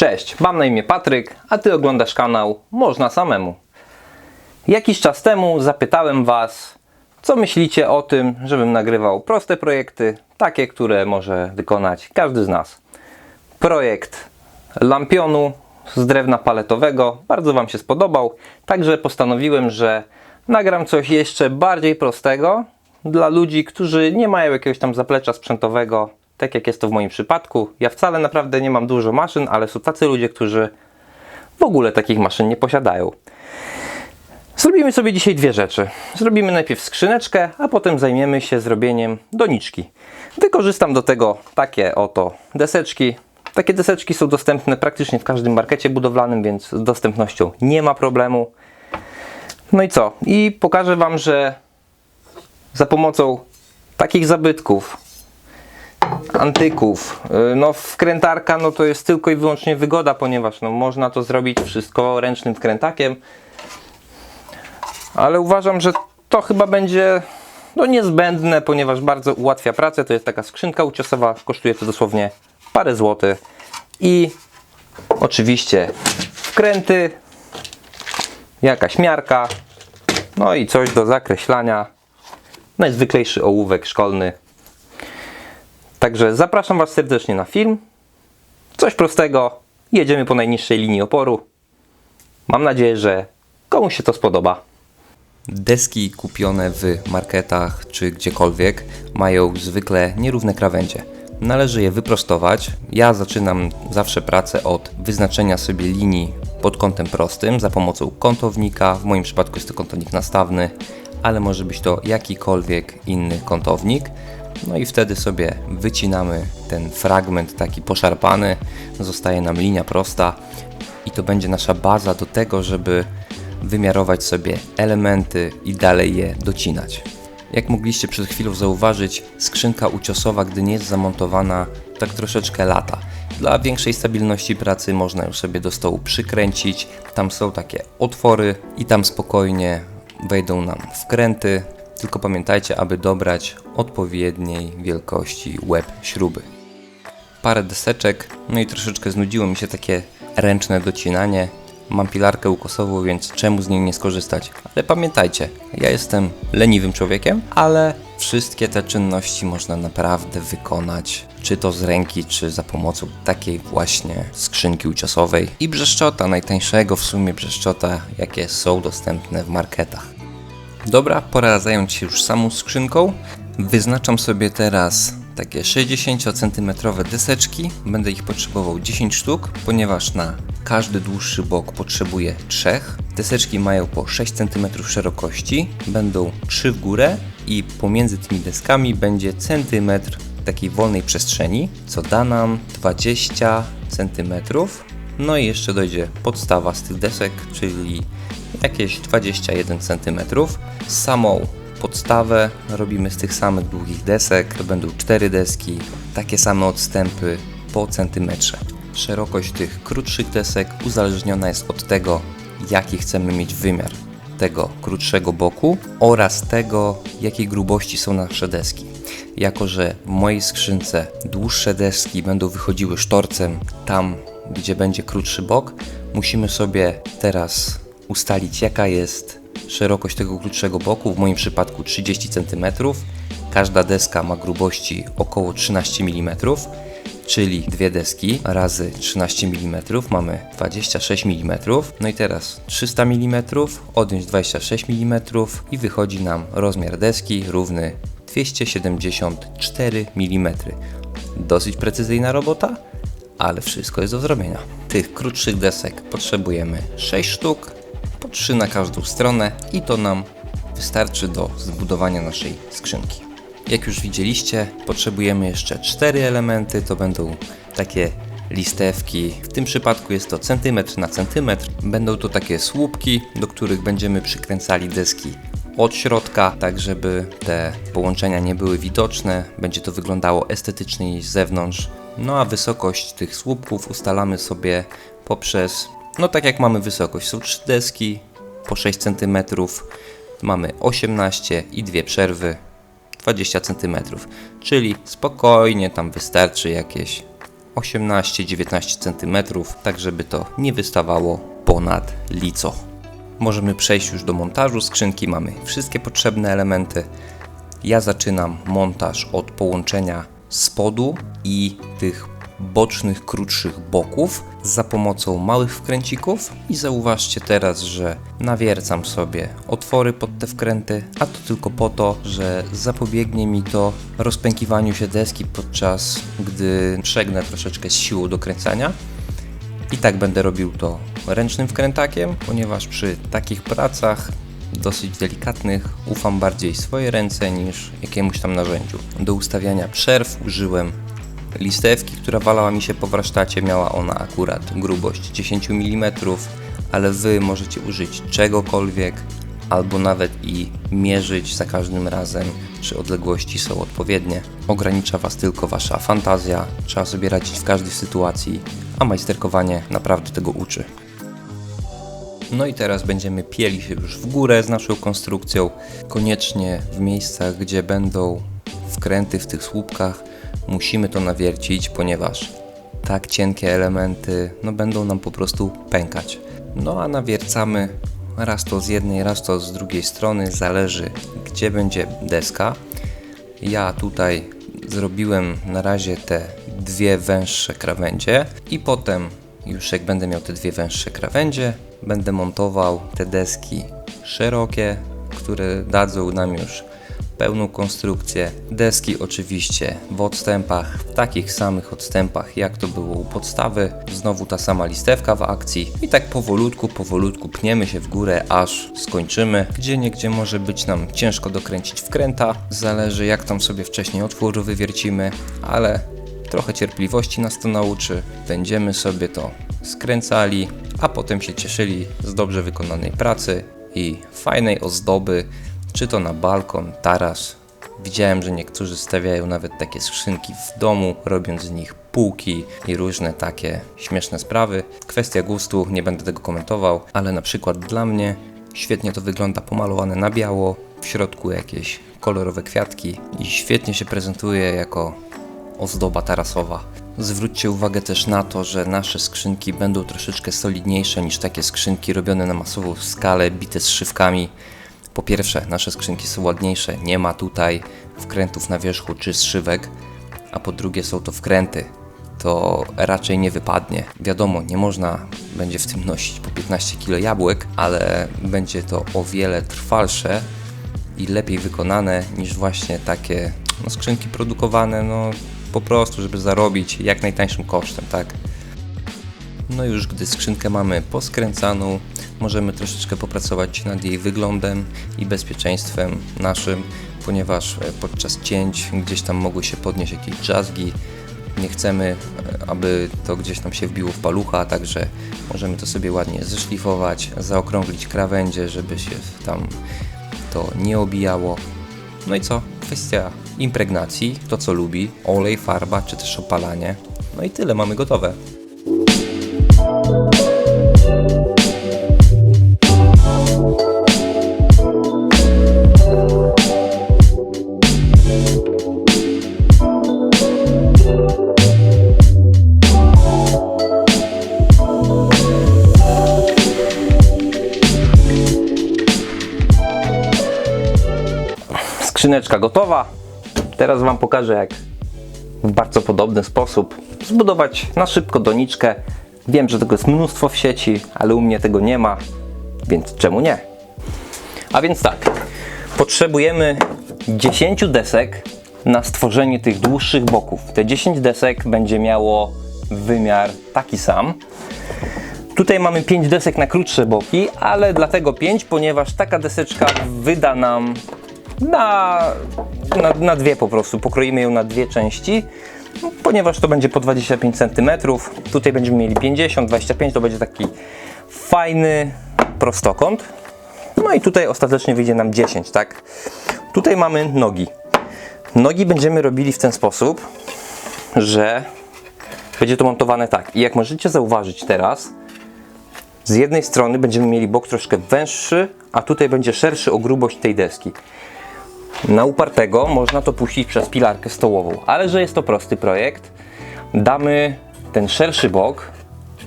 Cześć, mam na imię Patryk, a Ty oglądasz kanał Można Samemu. Jakiś czas temu zapytałem Was, co myślicie o tym, żebym nagrywał proste projekty, takie, które może wykonać każdy z nas. Projekt lampionu z drewna paletowego bardzo Wam się spodobał, także postanowiłem, że nagram coś jeszcze bardziej prostego dla ludzi, którzy nie mają jakiegoś tam zaplecza sprzętowego, tak jak jest to w moim przypadku. Ja wcale naprawdę nie mam dużo maszyn, ale są tacy ludzie, którzy w ogóle takich maszyn nie posiadają. Zrobimy sobie dzisiaj dwie rzeczy. Zrobimy najpierw skrzyneczkę, a potem zajmiemy się zrobieniem doniczki. Wykorzystam do tego takie oto deseczki. Takie deseczki są dostępne praktycznie w każdym markecie budowlanym, więc z dostępnością nie ma problemu. No i co? I pokażę Wam, że za pomocą takich zabytków, antyków, yy, no wkrętarka no to jest tylko i wyłącznie wygoda, ponieważ no można to zrobić wszystko ręcznym wkrętakiem, ale uważam, że to chyba będzie no, niezbędne, ponieważ bardzo ułatwia pracę. To jest taka skrzynka uciosowa, kosztuje to dosłownie parę złotych. I oczywiście wkręty, jakaś miarka, no i coś do zakreślania. Najzwyklejszy ołówek szkolny. Także zapraszam Was serdecznie na film. Coś prostego. Jedziemy po najniższej linii oporu. Mam nadzieję, że komuś się to spodoba. Deski kupione w marketach czy gdziekolwiek mają zwykle nierówne krawędzie. Należy je wyprostować. Ja zaczynam zawsze pracę od wyznaczenia sobie linii pod kątem prostym za pomocą kątownika. W moim przypadku jest to kątownik nastawny, ale może być to jakikolwiek inny kątownik. No i wtedy sobie wycinamy ten fragment taki poszarpany, zostaje nam linia prosta i to będzie nasza baza do tego, żeby wymiarować sobie elementy i dalej je docinać. Jak mogliście przed chwilą zauważyć, skrzynka uciosowa, gdy nie jest zamontowana, tak troszeczkę lata. Dla większej stabilności pracy można ją sobie do stołu przykręcić. Tam są takie otwory i tam spokojnie wejdą nam wkręty. Tylko pamiętajcie, aby dobrać odpowiedniej wielkości łeb śruby. Parę deseczek, no i troszeczkę znudziło mi się takie ręczne docinanie. Mam pilarkę ukosową, więc czemu z niej nie skorzystać? Ale pamiętajcie, ja jestem leniwym człowiekiem, ale wszystkie te czynności można naprawdę wykonać, czy to z ręki, czy za pomocą takiej właśnie skrzynki uciosowej i brzeszczota, najtańszego w sumie brzeszczota, jakie są dostępne w marketach. Dobra, pora zająć się już samą skrzynką. Wyznaczam sobie teraz takie 60 cm deseczki. Będę ich potrzebował 10 sztuk, ponieważ na każdy dłuższy bok potrzebuję 3. Deseczki mają po 6 cm szerokości, będą 3 w górę i pomiędzy tymi deskami będzie centymetr takiej wolnej przestrzeni, co da nam 20 cm. No i jeszcze dojdzie podstawa z tych desek, czyli jakieś 21 cm. Samą podstawę robimy z tych samych długich desek. To będą cztery deski, takie same odstępy po centymetrze. Szerokość tych krótszych desek uzależniona jest od tego, jaki chcemy mieć wymiar tego krótszego boku oraz tego, jakiej grubości są nasze deski. Jako, że w mojej skrzynce dłuższe deski będą wychodziły sztorcem tam, gdzie będzie krótszy bok, musimy sobie teraz ustalić, jaka jest szerokość tego krótszego boku, w moim przypadku 30 cm. Każda deska ma grubości około 13 mm, czyli dwie deski razy 13 mm mamy 26 mm. No i teraz 300 mm, odjąć 26 mm i wychodzi nam rozmiar deski równy 274 mm. Dosyć precyzyjna robota, ale wszystko jest do zrobienia. Tych krótszych desek potrzebujemy 6 sztuk, 3 na każdą stronę i to nam wystarczy do zbudowania naszej skrzynki. Jak już widzieliście, potrzebujemy jeszcze 4 elementy, to będą takie listewki. W tym przypadku jest to centymetr na centymetr. Będą to takie słupki, do których będziemy przykręcali deski od środka, tak żeby te połączenia nie były widoczne. Będzie to wyglądało estetycznie z zewnątrz. No a wysokość tych słupków ustalamy sobie poprzez, no tak jak mamy wysokość, są trzy deski po 6 cm, mamy 18 i dwie przerwy 20 cm, czyli spokojnie tam wystarczy jakieś 18-19 cm, tak żeby to nie wystawało ponad lico. Możemy przejść już do montażu skrzynki, mamy wszystkie potrzebne elementy. Ja zaczynam montaż od połączenia spodu i tych bocznych, krótszych boków za pomocą małych wkręcików i zauważcie teraz, że nawiercam sobie otwory pod te wkręty, a to tylko po to, że zapobiegnie mi to rozpękiwaniu się deski podczas gdy przegnę troszeczkę z siłą do kręcania. I tak będę robił to ręcznym wkrętakiem, ponieważ przy takich pracach dosyć delikatnych ufam bardziej swojej ręce niż jakiemuś tam narzędziu. Do ustawiania przerw użyłem listewki, która walała mi się po warsztacie. Miała ona akurat grubość 10 mm, ale Wy możecie użyć czegokolwiek albo nawet i mierzyć za każdym razem, czy odległości są odpowiednie. Ogranicza Was tylko Wasza fantazja, trzeba sobie radzić w każdej sytuacji, a majsterkowanie naprawdę tego uczy. No i teraz będziemy pieli się już w górę z naszą konstrukcją. Koniecznie w miejscach, gdzie będą wkręty w tych słupkach, musimy to nawiercić, ponieważ tak cienkie elementy no, będą nam po prostu pękać. No a nawiercamy raz to z jednej, raz to z drugiej strony, zależy gdzie będzie deska. Ja tutaj zrobiłem na razie te dwie węższe krawędzie i potem już jak będę miał te dwie węższe krawędzie, będę montował te deski szerokie, które dadzą nam już pełną konstrukcję. Deski oczywiście w odstępach, w takich samych odstępach jak to było u podstawy. Znowu ta sama listewka w akcji i tak powolutku, powolutku pniemy się w górę aż skończymy. Gdzie nie gdzie może być nam ciężko dokręcić wkręta, zależy jak tam sobie wcześniej otwór wywiercimy, ale trochę cierpliwości nas to nauczy. Będziemy sobie to skręcali, a potem się cieszyli z dobrze wykonanej pracy i fajnej ozdoby, czy to na balkon, taras. Widziałem, że niektórzy stawiają nawet takie skrzynki w domu, robiąc z nich półki i różne takie śmieszne sprawy. Kwestia gustu, nie będę tego komentował, ale na przykład dla mnie świetnie to wygląda pomalowane na biało, w środku jakieś kolorowe kwiatki i świetnie się prezentuje jako ozdoba tarasowa. Zwróćcie uwagę też na to, że nasze skrzynki będą troszeczkę solidniejsze niż takie skrzynki robione na masową skalę, bite z szywkami. Po pierwsze, nasze skrzynki są ładniejsze, nie ma tutaj wkrętów na wierzchu czy zszywek, a po drugie są to wkręty. To raczej nie wypadnie. Wiadomo, nie można będzie w tym nosić po 15 kg jabłek, ale będzie to o wiele trwalsze i lepiej wykonane niż właśnie takie no, skrzynki produkowane no, po prostu, żeby zarobić jak najtańszym kosztem, tak? No już gdy skrzynkę mamy poskręcaną, możemy troszeczkę popracować nad jej wyglądem i bezpieczeństwem naszym, ponieważ e, podczas cięć gdzieś tam mogły się podnieść jakieś drzazgi. Nie chcemy, e, aby to gdzieś tam się wbiło w palucha, także możemy to sobie ładnie zeszlifować, zaokrąglić krawędzie, żeby się tam to nie obijało. No i co? Kwestia impregnacji, to co lubi, olej, farba czy też opalanie. No i tyle, mamy gotowe. Skrzyneczka gotowa. Teraz Wam pokażę, jak w bardzo podobny sposób zbudować na szybko doniczkę. Wiem, że tego jest mnóstwo w sieci, ale u mnie tego nie ma, więc czemu nie? A więc tak, potrzebujemy 10 desek na stworzenie tych dłuższych boków. Te 10 desek będzie miało wymiar taki sam. Tutaj mamy 5 desek na krótsze boki, ale dlatego 5, ponieważ taka deseczka wyda nam na, na, na dwie po prostu. Pokroimy ją na dwie części, ponieważ to będzie po 25 cm. Tutaj będziemy mieli 50, 25, to będzie taki fajny prostokąt. No i tutaj ostatecznie wyjdzie nam 10, tak? Tutaj mamy nogi. Nogi będziemy robili w ten sposób, że będzie to montowane tak. I jak możecie zauważyć teraz, z jednej strony będziemy mieli bok troszkę węższy, a tutaj będzie szerszy o grubość tej deski. Na upartego można to puścić przez pilarkę stołową, ale że jest to prosty projekt, damy ten szerszy bok,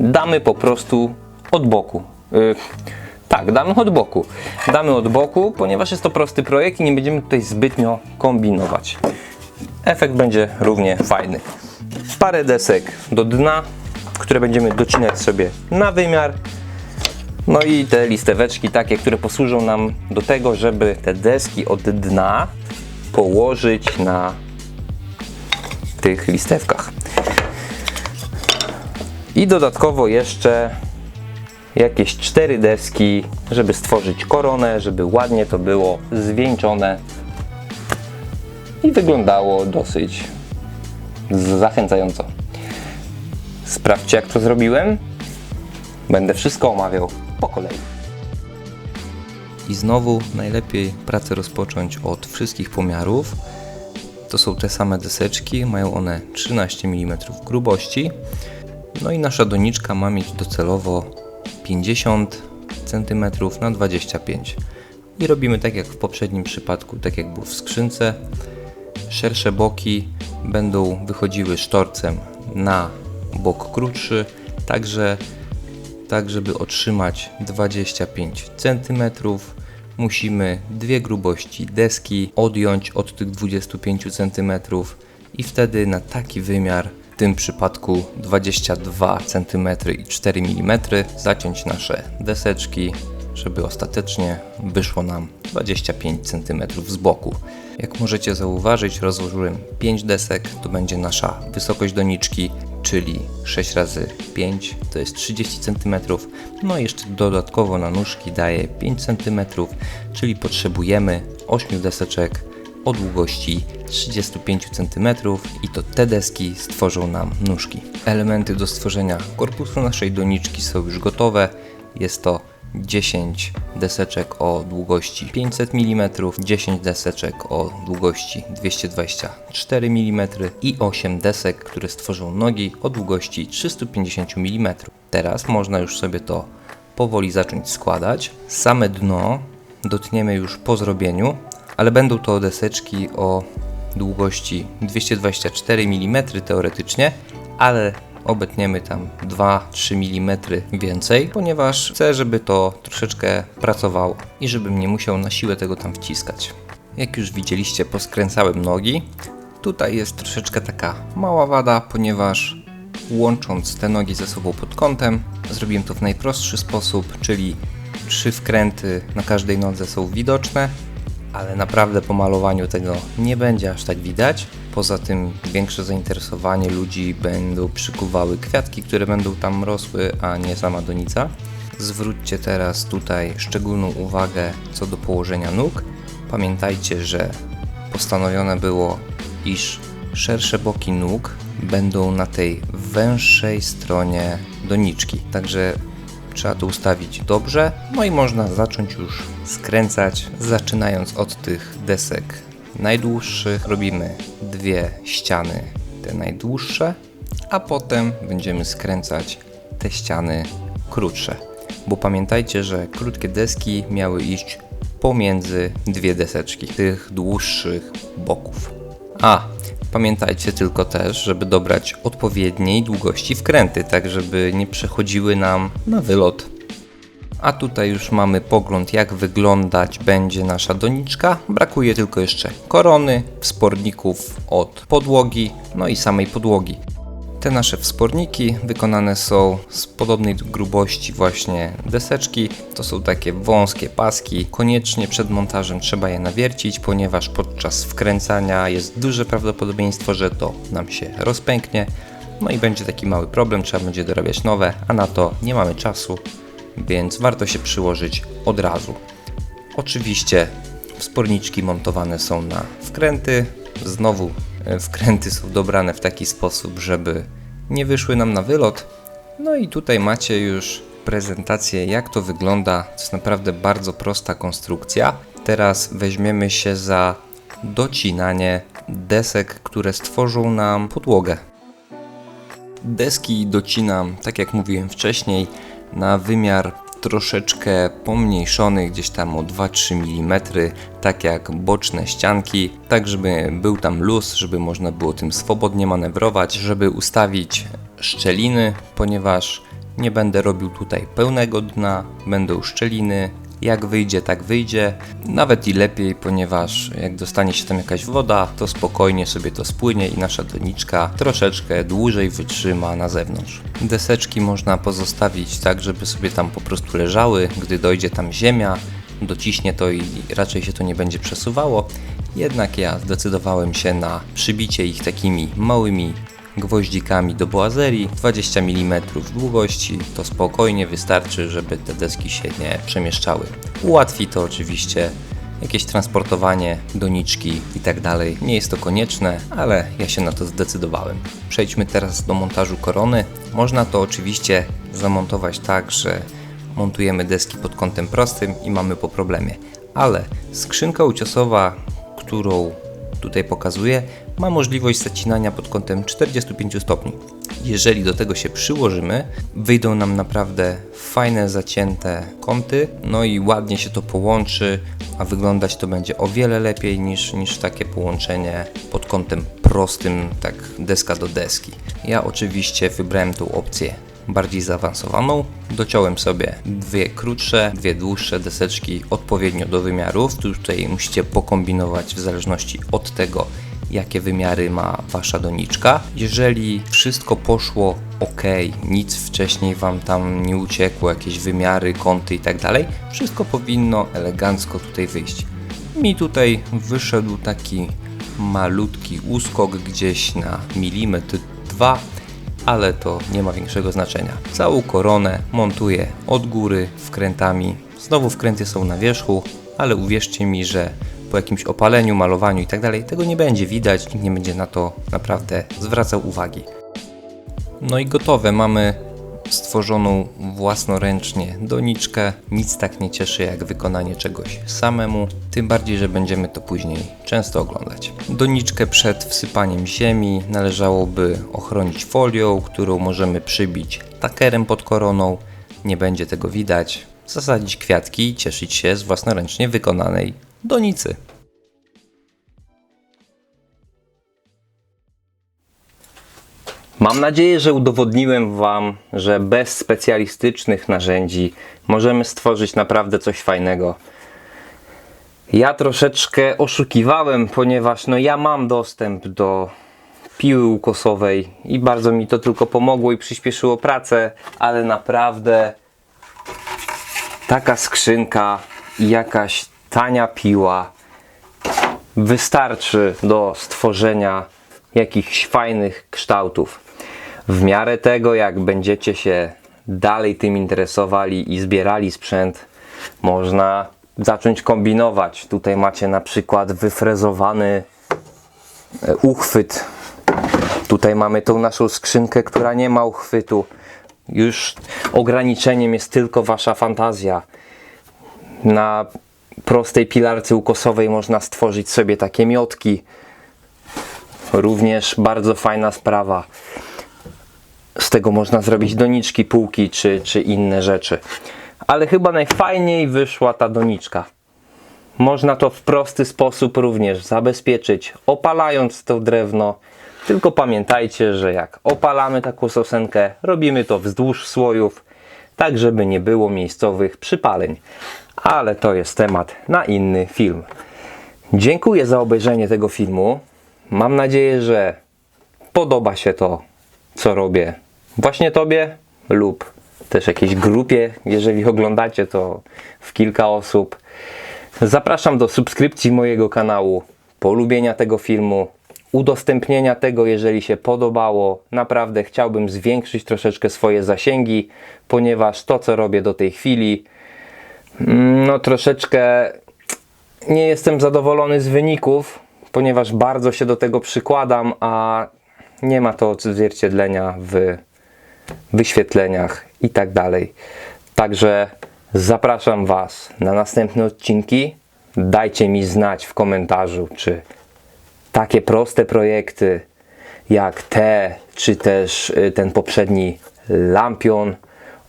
damy po prostu od boku. Y, tak, damy od boku. Damy od boku, ponieważ jest to prosty projekt i nie będziemy tutaj zbytnio kombinować. Efekt będzie równie fajny. Parę desek do dna, które będziemy docinać sobie na wymiar. No i te listeweczki takie, które posłużą nam do tego, żeby te deski od dna położyć na tych listewkach. I dodatkowo jeszcze jakieś cztery deski, żeby stworzyć koronę, żeby ładnie to było zwieńczone i wyglądało dosyć zachęcająco. Sprawdźcie jak to zrobiłem. Będę wszystko omawiał po kolei. I znowu najlepiej pracę rozpocząć od wszystkich pomiarów. To są te same deseczki, mają one 13 mm grubości. No i nasza doniczka ma mieć docelowo 50 cm na 25 i robimy tak jak w poprzednim przypadku, tak jak było w skrzynce. Szersze boki będą wychodziły sztorcem na bok krótszy, także tak żeby otrzymać 25 cm musimy dwie grubości deski odjąć od tych 25 cm i wtedy na taki wymiar w tym przypadku 22 cm i 4 mm zaciąć nasze deseczki żeby ostatecznie wyszło nam 25 cm z boku. Jak możecie zauważyć, rozłożyłem 5 desek, to będzie nasza wysokość doniczki, czyli 6 razy 5 to jest 30 cm. No i jeszcze dodatkowo na nóżki daje 5 cm, czyli potrzebujemy 8 deseczek o długości 35 cm i to te deski stworzą nam nóżki. Elementy do stworzenia korpusu naszej doniczki są już gotowe. Jest to 10 deseczek o długości 500 mm, 10 deseczek o długości 224 mm i 8 desek, które stworzą nogi o długości 350 mm. Teraz można już sobie to powoli zacząć składać. Same dno dotniemy już po zrobieniu, ale będą to deseczki o długości 224 mm teoretycznie, ale obetniemy tam 2-3 mm więcej, ponieważ chcę, żeby to troszeczkę pracowało i żebym nie musiał na siłę tego tam wciskać. Jak już widzieliście, poskręcałem nogi. Tutaj jest troszeczkę taka mała wada, ponieważ łącząc te nogi ze sobą pod kątem, zrobiłem to w najprostszy sposób, czyli trzy wkręty na każdej nodze są widoczne, ale naprawdę po malowaniu tego nie będzie aż tak widać. Poza tym większe zainteresowanie ludzi będą przykuwały kwiatki, które będą tam rosły, a nie sama donica. Zwróćcie teraz tutaj szczególną uwagę co do położenia nóg. Pamiętajcie, że postanowione było, iż szersze boki nóg będą na tej węższej stronie doniczki. Także Trzeba to ustawić dobrze, no i można zacząć już skręcać, zaczynając od tych desek najdłuższych. Robimy dwie ściany, te najdłuższe, a potem będziemy skręcać te ściany krótsze. Bo pamiętajcie, że krótkie deski miały iść pomiędzy dwie deseczki tych dłuższych boków. A, Pamiętajcie tylko też, żeby dobrać odpowiedniej długości wkręty, tak żeby nie przechodziły nam na wylot. A tutaj już mamy pogląd jak wyglądać będzie nasza doniczka. Brakuje tylko jeszcze korony, wsporników od podłogi, no i samej podłogi. Te nasze wsporniki wykonane są z podobnej grubości właśnie deseczki. To są takie wąskie paski. Koniecznie przed montażem trzeba je nawiercić, ponieważ podczas wkręcania jest duże prawdopodobieństwo, że to nam się rozpęknie. No i będzie taki mały problem, trzeba będzie dorabiać nowe, a na to nie mamy czasu, więc warto się przyłożyć od razu. Oczywiście wsporniczki montowane są na wkręty. Znowu E, wkręty są dobrane w taki sposób, żeby nie wyszły nam na wylot. No i tutaj macie już prezentację jak to wygląda. To jest naprawdę bardzo prosta konstrukcja. Teraz weźmiemy się za docinanie desek, które stworzą nam podłogę. Deski docinam, tak jak mówiłem wcześniej, na wymiar troszeczkę pomniejszony gdzieś tam o 2-3 mm, tak jak boczne ścianki, tak żeby był tam luz, żeby można było tym swobodnie manewrować, żeby ustawić szczeliny, ponieważ nie będę robił tutaj pełnego dna, będą szczeliny. Jak wyjdzie, tak wyjdzie. Nawet i lepiej, ponieważ jak dostanie się tam jakaś woda, to spokojnie sobie to spłynie i nasza doniczka troszeczkę dłużej wytrzyma na zewnątrz. Deseczki można pozostawić tak, żeby sobie tam po prostu leżały, gdy dojdzie tam ziemia, dociśnie to i raczej się to nie będzie przesuwało. Jednak ja zdecydowałem się na przybicie ich takimi małymi gwoździkami do boazerii 20 mm długości to spokojnie wystarczy, żeby te deski się nie przemieszczały. Ułatwi to oczywiście jakieś transportowanie, doniczki i tak. Nie jest to konieczne, ale ja się na to zdecydowałem. Przejdźmy teraz do montażu korony. Można to oczywiście zamontować tak, że montujemy deski pod kątem prostym i mamy po problemie. Ale skrzynka uciosowa, którą tutaj pokazuję, ma możliwość zacinania pod kątem 45 stopni. Jeżeli do tego się przyłożymy, wyjdą nam naprawdę fajne zacięte kąty, no i ładnie się to połączy, a wyglądać to będzie o wiele lepiej niż, niż takie połączenie pod kątem prostym, tak deska do deski. Ja oczywiście wybrałem tą opcję bardziej zaawansowaną. Dociąłem sobie dwie krótsze, dwie dłuższe deseczki odpowiednio do wymiarów. Tu Tutaj musicie pokombinować w zależności od tego, jakie wymiary ma wasza doniczka. Jeżeli wszystko poszło ok, nic wcześniej wam tam nie uciekło, jakieś wymiary, kąty i tak wszystko powinno elegancko tutaj wyjść. Mi tutaj wyszedł taki malutki uskok gdzieś na milimetr dwa, ale to nie ma większego znaczenia. Całą koronę montuję od góry wkrętami. Znowu wkręty są na wierzchu, ale uwierzcie mi, że po jakimś opaleniu, malowaniu i tak tego nie będzie widać, nikt nie będzie na to naprawdę zwracał uwagi. No i gotowe, mamy stworzoną własnoręcznie doniczkę. Nic tak nie cieszy jak wykonanie czegoś samemu, tym bardziej, że będziemy to później często oglądać. Doniczkę przed wsypaniem ziemi należałoby ochronić folią, którą możemy przybić takerem pod koroną. Nie będzie tego widać. Zasadzić kwiatki i cieszyć się z własnoręcznie wykonanej donicy. Mam nadzieję, że udowodniłem Wam, że bez specjalistycznych narzędzi możemy stworzyć naprawdę coś fajnego. Ja troszeczkę oszukiwałem, ponieważ no ja mam dostęp do piły ukosowej i bardzo mi to tylko pomogło i przyspieszyło pracę, ale naprawdę taka skrzynka i jakaś tania piła wystarczy do stworzenia jakichś fajnych kształtów. W miarę tego, jak będziecie się dalej tym interesowali i zbierali sprzęt, można zacząć kombinować. Tutaj macie na przykład wyfrezowany e, uchwyt. Tutaj mamy tą naszą skrzynkę, która nie ma uchwytu. Już ograniczeniem jest tylko wasza fantazja. Na prostej pilarce ukosowej można stworzyć sobie takie miotki. Również bardzo fajna sprawa. Z tego można zrobić doniczki, półki czy, czy inne rzeczy. Ale chyba najfajniej wyszła ta doniczka. Można to w prosty sposób również zabezpieczyć, opalając to drewno. Tylko pamiętajcie, że jak opalamy taką sosenkę, robimy to wzdłuż słojów, tak żeby nie było miejscowych przypaleń. Ale to jest temat na inny film. Dziękuję za obejrzenie tego filmu. Mam nadzieję, że podoba się to, co robię właśnie Tobie lub też jakiejś grupie, jeżeli oglądacie to w kilka osób. Zapraszam do subskrypcji mojego kanału, polubienia tego filmu, udostępnienia tego, jeżeli się podobało. Naprawdę chciałbym zwiększyć troszeczkę swoje zasięgi, ponieważ to, co robię do tej chwili, no troszeczkę nie jestem zadowolony z wyników, ponieważ bardzo się do tego przykładam, a nie ma to odzwierciedlenia w wyświetleniach i tak dalej. Także zapraszam Was na następne odcinki. Dajcie mi znać w komentarzu, czy takie proste projekty jak te, czy też y, ten poprzedni lampion,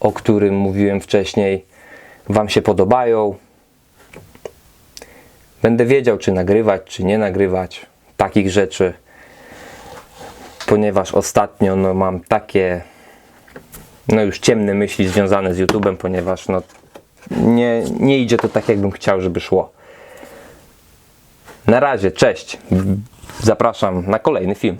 o którym mówiłem wcześniej, Wam się podobają. Będę wiedział, czy nagrywać, czy nie nagrywać takich rzeczy, ponieważ ostatnio no, mam takie no już ciemne myśli związane z YouTube'em, ponieważ no, nie, nie idzie to tak, jakbym chciał, żeby szło. Na razie, cześć. Zapraszam na kolejny film.